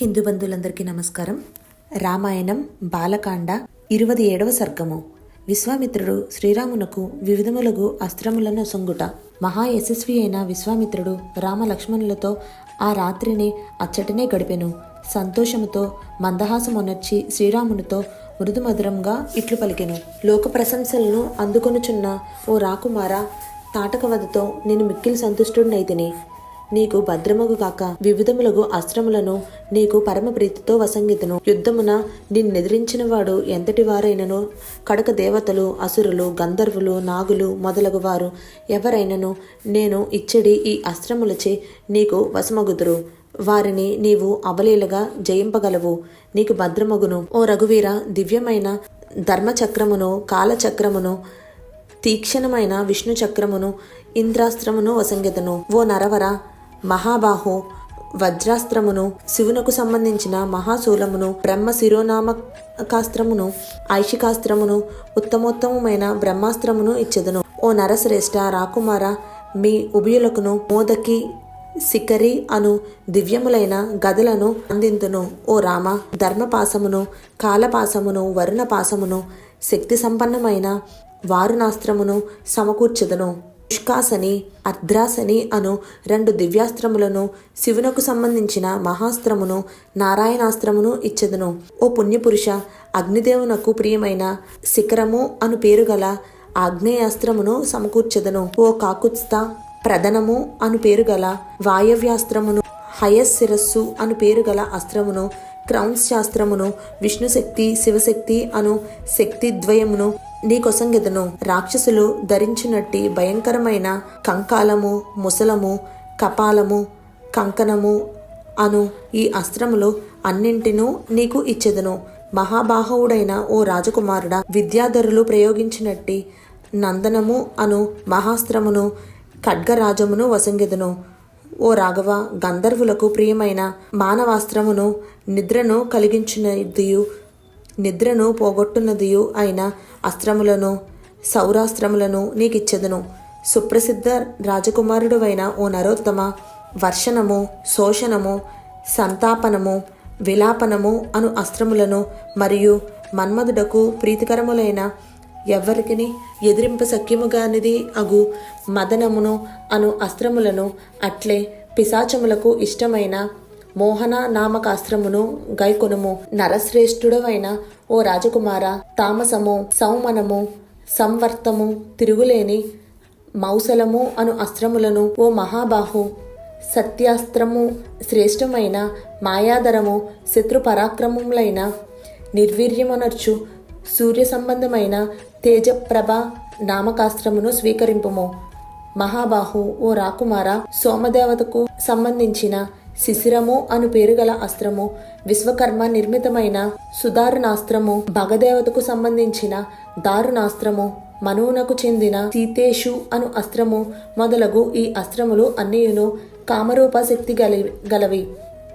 హిందూ బంధువులందరికీ నమస్కారం. రామాయణం బాలకాండ ఇరవై ఏడవ సర్గము. విశ్వామిత్రుడు శ్రీరామునకు వివిధములగు అస్త్రములను సొంగుట. మహా యశస్వి అయిన విశ్వామిత్రుడు రామలక్ష్మణులతో ఆ రాత్రిని అచ్చటనే గడిపెను. సంతోషముతో మందహాసమునర్చి శ్రీరామునితో మృదుమధురంగా ఇట్లు పలికెను. లోక ప్రశంసలను అందుకొనుచున్న ఓ రాకుమార తాటకవదతో నేను మిక్కిలి సంతుష్టుడినైతిని. నీకు భద్రమగు కాక వివిధములగు అస్త్రములను నీకు పరమ ప్రీతితో వసంగితను. యుద్ధమున నిన్నెదిరించిన వాడు ఎంతటి వారైనను? కడక దేవతలు అసురులు గంధర్వులు నాగులు మొదలగు వారు ఎవరైనను? నేను ఇచ్చడి ఈ అస్త్రములచే నీకు వసమగుదురు వారిని నీవు అవలీలగా జయింపగలవు. నీకు భద్రమగును. ఓ రఘువీర దివ్యమైన ధర్మచక్రమును కాలచక్రమును తీక్షణమైన విష్ణు చక్రమును ఇంద్రాస్త్రమును వసంగితను. ఓ నరవర మహాబాహు వజ్రాస్త్రమును శివునకు సంబంధించిన మహాశూలమును బ్రహ్మ శిరోనామకాస్త్రమును ఐషికాస్త్రమును ఉత్తమోత్తమమైన బ్రహ్మాస్త్రమును ఇచ్చెదను. ఓ నరశ్రేష్ఠ రాకుమార మీ ఉభయులకును మోదకి సికరి అను దివ్యములైన గదులను అందింతును. ఓ రామ ధర్మపాసమును కాలపాసమును వరుణపాసమును శక్తి సంపన్నమైన వారుణాస్త్రమును సమకూర్చదును. పుష్కాసని అర్ద్రాసని అను రెండు దివ్యాస్త్రములను శివునకు సంబంధించిన మహాస్త్రమును నారాయణాస్త్రమును ఇచ్చెదను. ఓ పుణ్యపురుష అగ్నిదేవునకు ప్రియమైన శిఖరము అను పేరు గల ఆగ్నేయాస్త్రమును సమకూర్చెదను. ఓ కాకుత్స్థ ప్రధనము అను పేరు గల వాయవ్యాస్త్రమును హయశిరస్సు అను పేరు గల అస్త్రమును క్రౌన్స్ శాస్త్రమును విష్ణుశక్తి శివశక్తి అను శక్తిద్వయమును నీకోసం గెదను రాక్షసులు ధరించినట్టి భయంకరమైన కంకాలము ముసలము కపాలము కంకణము అను ఈ అస్త్రములు అన్నింటినూ నీకు ఇచ్చెదను. మహాబాహవుడైన ఓ రాజకుమారుడ విద్యాధరులు ప్రయోగించినట్టి నందనము అను మహాస్త్రమును ఖడ్గరాజమును వసంగెదను ఓ రాఘవ గంధర్వులకు ప్రియమైన మానవాస్త్రమును నిద్రను కలిగించినదియు. నిద్రను పోగొట్టున్నదియు అయిన అస్త్రములను సౌరాస్త్రములను నీకిచ్చెదను. సుప్రసిద్ధ రాజకుమారుడువైన ఓ నరోత్తమ వర్షణము శోషణము సంతాపనము విలాపనము అను అస్త్రములను మరియు మన్మధుడకు ప్రీతికరములైన ఎవ్వరికిని ఎదిరింప సఖ్యముగానిది అగు మదనమును అను అస్త్రములను అట్లే పిశాచములకు ఇష్టమైన మోహన నామకాస్త్రమును గైకొనుము. నరశ్రేష్ఠుడవైన ఓ రాజకుమార తామసము సౌమనము సంవర్తము తిరుగులేని మౌసలము అను అస్త్రములను ఓ మహాబాహు సత్యాస్త్రము శ్రేష్టమైన మాయాధరము శత్రు పరాక్రమములైన నిర్వీర్యమనర్చు సూర్య సంబంధమైన తేజప్రభ నామకాస్త్రమును స్వీకరింపుము. మహాబాహు ఓ రాకుమార సోమదేవతకు సంబంధించిన శిశిరము అను పేరు గల అస్త్రము విశ్వకర్మ నిర్మితమైన సుదారుణాస్త్రము భగదేవతకు సంబంధించిన దారుణాస్త్రము మనువునకు చెందిన సీతేషు అను అస్త్రము మొదలగు ఈ అస్త్రములు అన్నియును కామరూప శక్తి గలి గలవి.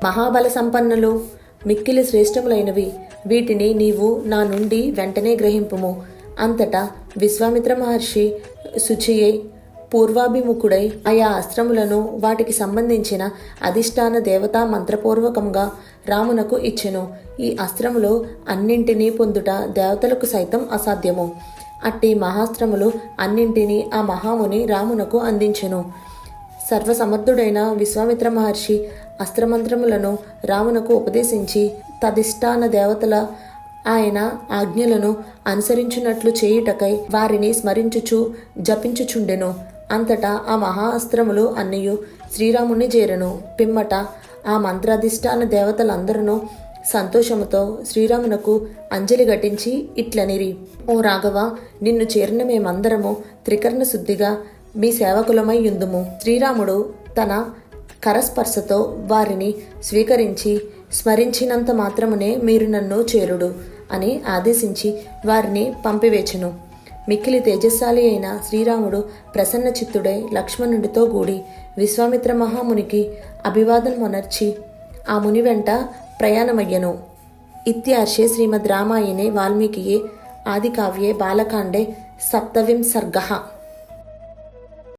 మహాబల సంపన్నులు మిక్కిలి శ్రేష్టములైనవి. వీటిని నీవు నా నుండి వెంటనే గ్రహింపుము. అంతటా విశ్వామిత్ర మహర్షి శుచియై పూర్వాభిముఖుడై ఆయా అస్త్రములను వాటికి సంబంధించిన అధిష్టాన దేవతా మంత్రపూర్వకంగా రామునకు ఇచ్చెను. ఈ అస్త్రములు అన్నింటినీ పొందుట దేవతలకు సైతం అసాధ్యము. అట్టి మహాస్త్రములు అన్నింటినీ ఆ మహాముని రామునకు అందించెను. సర్వసమర్థుడైన విశ్వామిత్ర మహర్షి అస్త్రమంత్రములను రామునకు ఉపదేశించి తదిష్టాన దేవతల ఆయన ఆజ్ఞలను అనుసరించున్నట్లు చేయుటకై వారిని స్మరించుచు జపించుచుండెను. అంతటా ఆ మహా అస్త్రములు అన్నయు శ్రీరాముని చేరెను. పిమ్మట ఆ మంత్రాధిష్టాన దేవతలందరూ సంతోషముతో శ్రీరామునకు అంజలి ఘటించి ఇట్లనిరి. ఓ రాఘవ నిన్ను చేరిన మేమందరము త్రికర్ణ శుద్ధిగా మీ సేవకులమై యుందుము. శ్రీరాముడు తన కరస్పర్శతో వారిని స్వీకరించి స్మరించినంత మాత్రమునే మీరు నన్ను చేరుడు అని ఆదేశించి వారిని పంపివేచెను. మిక్కిలి తేజస్శాలి అయిన శ్రీరాముడు ప్రసన్న చిత్తుడై లక్ష్మణుడితో కూడి విశ్వామిత్ర మహామునికి అభివాదం మొనర్చి ఆ ముని వెంట ప్రయాణమయ్యను. ఇత్యార్షే శ్రీమద్ రామాయణే వాల్మీకియే ఆదికావ్యే బాలకాండే సప్తవింసర్గ